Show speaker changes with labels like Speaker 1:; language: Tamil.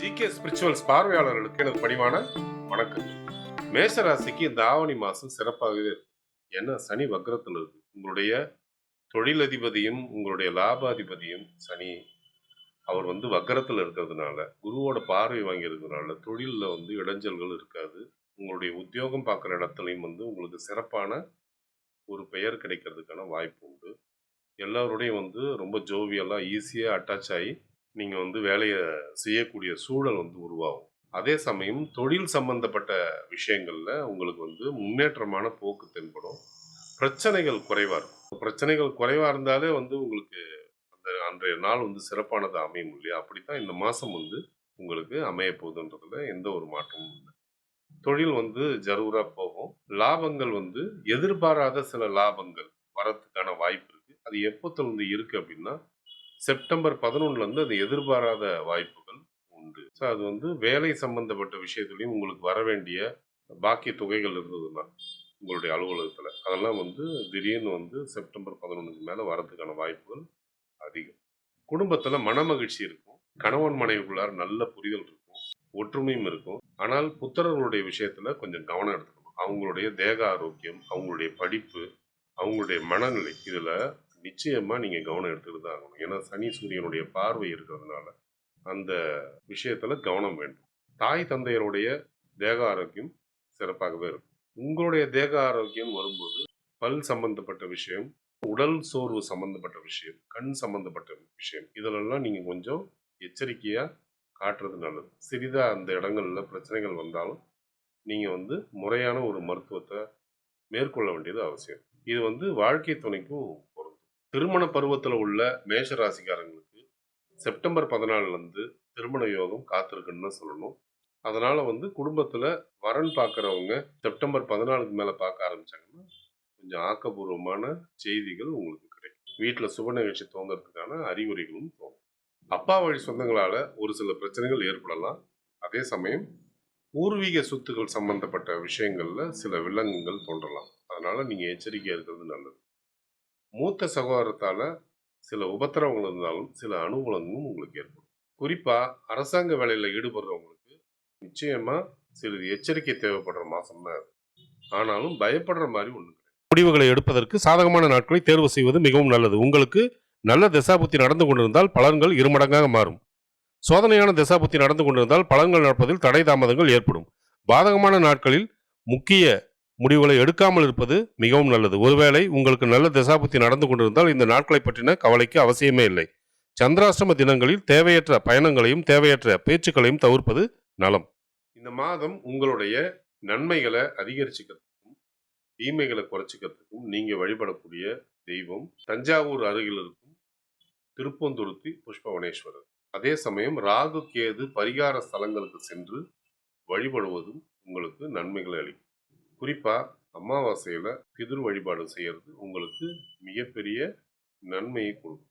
Speaker 1: ஜிகே ஸ்பிரிச்சுவல்ஸ் பார்வையாளர்களுக்கு எனது பணிவான வணக்கங்கள் மேசராசிக்கு இந்த ஆவணி மாதம் சிறப்பாகவே ஏன்னா சனி வக்ரத்தில் இருக்கு. உங்களுடைய தொழிலதிபதியும் உங்களுடைய லாபாதிபதியும் சனி அவர் வந்து வக்கரத்தில் இருக்கிறதுனால குருவோட பார்வை வாங்கியிருக்கிறதுனால தொழிலில் வந்து இடைஞ்சல்கள் இருக்காது. உங்களுடைய உத்தியோகம் பார்க்குற இடத்துலையும் வந்து உங்களுக்கு சிறப்பான ஒரு பெயர் கிடைக்கிறதுக்கான வாய்ப்பு உண்டு. எல்லோருடையும் வந்து ரொம்ப ஜோவியெல்லாம் ஈஸியாக அட்டாச் ஆகி நீங்கள் வந்து வேலையை செய்யக்கூடிய சூழல் வந்து உருவாகும். அதே சமயம் தொழில் சம்பந்தப்பட்ட விஷயங்களில் உங்களுக்கு வந்து முன்னேற்றமான போக்கு தென்படும். பிரச்சனைகள் குறைவாக இருக்கும். பிரச்சனைகள் குறைவாக இருந்தாலே வந்து உங்களுக்கு அந்த அன்றைய நாள் வந்து சிறப்பானது அமையும் இல்லையா? அப்படித்தான் இந்த மாதம் வந்து உங்களுக்கு அமைய போகுதுன்றதுல எந்த ஒரு மாற்றமும் இல்லை. தொழில் வந்து ஜரூராக போகும். லாபங்கள் வந்து எதிர்பாராத சில லாபங்கள் வரத்துக்கான வாய்ப்பு இருக்குது அது எப்போ தொடர்ந்து இருக்குது அப்படின்னா செப்டம்பர் பதினொன்னுல இருந்து அது எதிர்பாராத வாய்ப்புகள் உண்டு. ஸோ அது வந்து வேலை சம்பந்தப்பட்ட விஷயத்துலையும் உங்களுக்கு வர வேண்டிய பாக்கிய தொகைகள் இருந்ததுன்னா உங்களுடைய அலுவலகத்தில் அதெல்லாம் வந்து திடீர்னு வந்து செப்டம்பர் பதினொன்றுக்கு மேலே வரதுக்கான வாய்ப்புகள் அதிகம். குடும்பத்தில் மனமகிழ்ச்சி இருக்கும். கணவன் மனைவிக்குள்ளார நல்ல புரிதல் இருக்கும். ஒற்றுமையும் இருக்கும். ஆனால் புத்திரர்களுடைய விஷயத்தில் கொஞ்சம் கவனம் எடுத்துக்கணும். அவங்களுடைய தேக ஆரோக்கியம் அவங்களுடைய படிப்பு அவங்களுடைய மனநிலை இதில் நிச்சயமா நீங்க கவனம் எடுத்துக்கிட்டு தான் ஆகணும். ஏன்னா சனி சூரியனுடைய பார்வை இருக்கிறதுனால அந்த விஷயத்துல கவனம் வேண்டும். தாய் தந்தையருடைய தேக ஆரோக்கியம் சிறப்பாகவே இருக்கும். உங்களுடைய தேக ஆரோக்கியம் வரும்போது பல் சம்பந்தப்பட்ட விஷயம் உடல் சோர்வு சம்பந்தப்பட்ட விஷயம் கண் சம்பந்தப்பட்ட விஷயம் இதிலெல்லாம் நீங்க கொஞ்சம் எச்சரிக்கையா காட்டுறது நல்லது. சிறிதா அந்த இடங்கள்ல பிரச்சனைகள் வந்தாலும் நீங்க வந்து முறையான ஒரு மருத்துவத்தை மேற்கொள்ள வேண்டியது அவசியம். இது வந்து வாழ்க்கை துணைக்கும் திருமண பருவத்தில் உள்ள மேஷ ராசிக்காரங்களுக்கு செப்டம்பர் பதினாலுலேருந்து திருமண யோகம் காத்திருக்குன்னு சொல்லணும். அதனால் வந்து குடும்பத்தில் வரன் பார்க்குறவங்க செப்டம்பர் பதினாலுக்கு மேலே பார்க்க ஆரம்பித்தாங்கன்னா கொஞ்சம் ஆக்கப்பூர்வமான செய்திகள் உங்களுக்கு கிடைக்கும். வீட்டில் சுப நிகழ்ச்சி தோன்றதுக்கான அறிகுறிகளும் தோணும். அப்பா வழி சொந்தங்களால் ஒரு சில பிரச்சனைகள் ஏற்படலாம். அதே சமயம் பூர்வீக சொத்துக்கள் சம்பந்தப்பட்ட விஷயங்களில் சில விலங்குகள் தோன்றலாம். அதனால் நீங்கள் எச்சரிக்கையாக இருக்கிறது நல்லது. மூத்த சகோதரத்தால் சில உபத்திரவங்கள் இருந்தாலும் சில அனுகூலங்களும் உங்களுக்கு ஏற்படும். குறிப்பாக அரசாங்க வேலையில் ஈடுபடுறவங்களுக்கு நிச்சயமாக சிறிது எச்சரிக்கை தேவைப்படுற மாசம் தான் ஆனாலும் பயப்படுற மாதிரி ஒன்று முடிவுகளை எடுப்பதற்கு சாதகமான நாட்களை தேர்வு செய்வது மிகவும் நல்லது. உங்களுக்கு நல்ல திசாபுத்தி நடந்து கொண்டிருந்தால் பலன்கள் இருமடங்காக மாறும். சோதனையான திசாபுத்தி நடந்து கொண்டிருந்தால் பலன்கள் நடப்பதில் தடை தாமதங்கள் ஏற்படும். பாதகமான நாட்களில் முக்கிய முடிவுகளை எடுக்காமல் இருப்பது மிகவும் நல்லது. ஒருவேளை உங்களுக்கு நல்ல தசாபுத்தி நடந்து கொண்டிருந்தால் இந்த நாட்களை பற்றின கவலைக்கு அவசியமே இல்லை. சந்திராஷ்டம தினங்களில் தேவையற்ற பயணங்களையும் தேவையற்ற பேச்சுக்களையும் தவிர்ப்பது நலம். இந்த மாதம் உங்களுடைய நன்மைகளை அதிகரிச்சுக்கிறதுக்கும் தீமைகளை குறைச்சிக்கிறதுக்கும் நீங்கள் வழிபடக்கூடிய தெய்வம் தஞ்சாவூர் அருகில் இருக்கும் திருப்பந்துருத்தி புஷ்பவனேஸ்வரர். அதே சமயம் ராகு கேது பரிகார ஸ்தலங்களுக்கு சென்று வழிபடுவதும் உங்களுக்கு நன்மைகளை அளிக்கும். குறிப்பாக அமாவாசையில் பிதிர் வழிபாடு செய்கிறது உங்களுக்கு மிகப்பெரிய நன்மையை கொடுக்கும்.